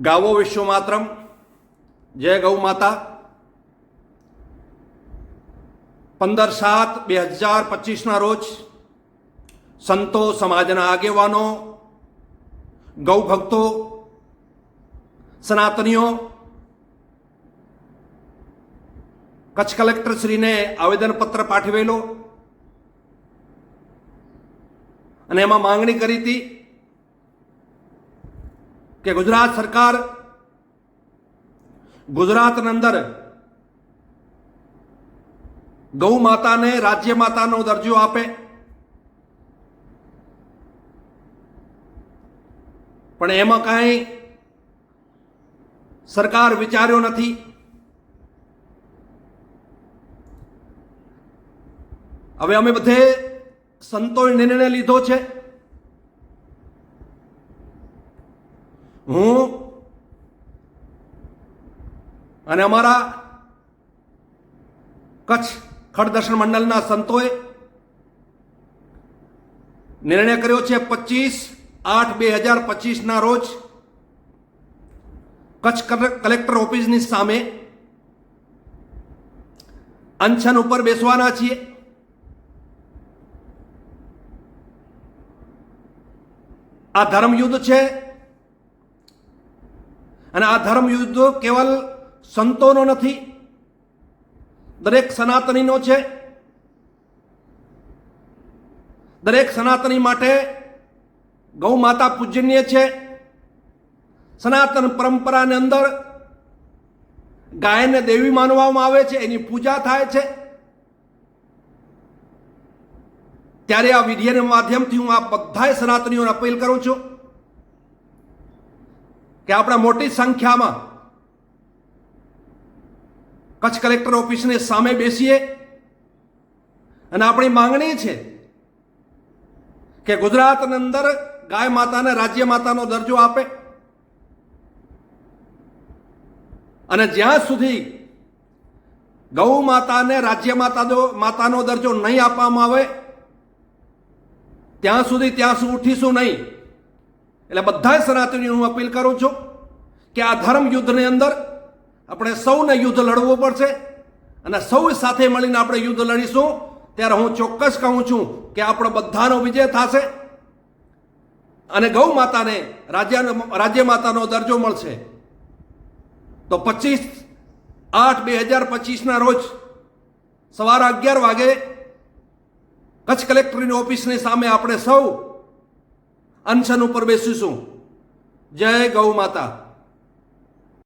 ગાવો વિશ્વ માત્રમ. જય ગૌ માતા. પંદર સાત બે હજાર પચીસના રોજ સંતો સમાજના આગેવાનો, ગૌ ભક્તો, સનાતનીઓ, કચ્છ કલેક્ટરશ્રીને આવેદનપત્ર પાઠવેલો અને એમાં માંગણી કરી હતી કે ગુજરાત સરકાર ગુજરાતની અંદર ગૌ માતાને, રાજ્ય માતાનો દરજ્જો આપે. પણ એમાં કાંઈ સરકાર વિચાર્યો નથી. હવે અમે બધે સંતોષ નિર્ણય લીધો છે. હું? અને અમારા કચ્છ ખડદર્શન મંડળના સંતોએ નિર્ણય કર્યો છે પચીસ આઠ બે હજાર પચીસના રોજ કચ્છ કલે- કલેક્ટર ઓફિસની સામે અનશન ઉપર બેસવાના છીએ. આ ધર્મયુદ્ધ છે અને આ ધર્મ યુદ્ધો કેવલ સંતોનો નથી. દરેક સનાતનીનો છે. દરેક સનાતની માટે ગૌ માતા પૂજનીય છે. સનાતન પરંપરાની અંદર ગાયને દેવી માનવામાં આવે છે, એની પૂજા થાય છે. ત્યારે આ વિડીયોના માધ્યમથી હું આ બધાય સનાતનીઓને અપીલ કરું છું. કે આપણે મોટી સંખ્યામાં કચ્છ કલેક્ટર ઓફિસની સામે બેસીએ. અને આપણી માંગણી છે કે ગુજરાતની અંદર ગાય માતાને રાજ્ય માતાનો દરજ્જો આપે. અને જ્યાં સુધી ગૌ માતાને રાજ્ય માતા માતાનો દરજ્જો નહીં આપવામાં આવે, ત્યાં સુધી ત્યાં સુધી ઉઠીશું નહીં. એટલે બધા સનાતનીઓ હું અપીલ કરું છું કે આ ધર્મ યુદ્ધની અંદર આપણે સૌને યુદ્ધ લડવું પડશે અને સૌ સાથે મળીને આપણે યુદ્ધ લડીશું. ત્યારે હું ચોક્કસ કહું છું કે આપણો બધાનો વિજય થશે અને ગૌ માતાને રાજ્ય રાજ્ય માતાનો દરજ્જો મળશે. તો પચીસ આઠ બે હજાર પચીસના રોજ સવારે અગિયાર વાગે કચ્છ કલેક્ટરની ઓફિસની સામે આપણે સૌ અનશન ઉપર બેસીશું. જય ગૌ માતા.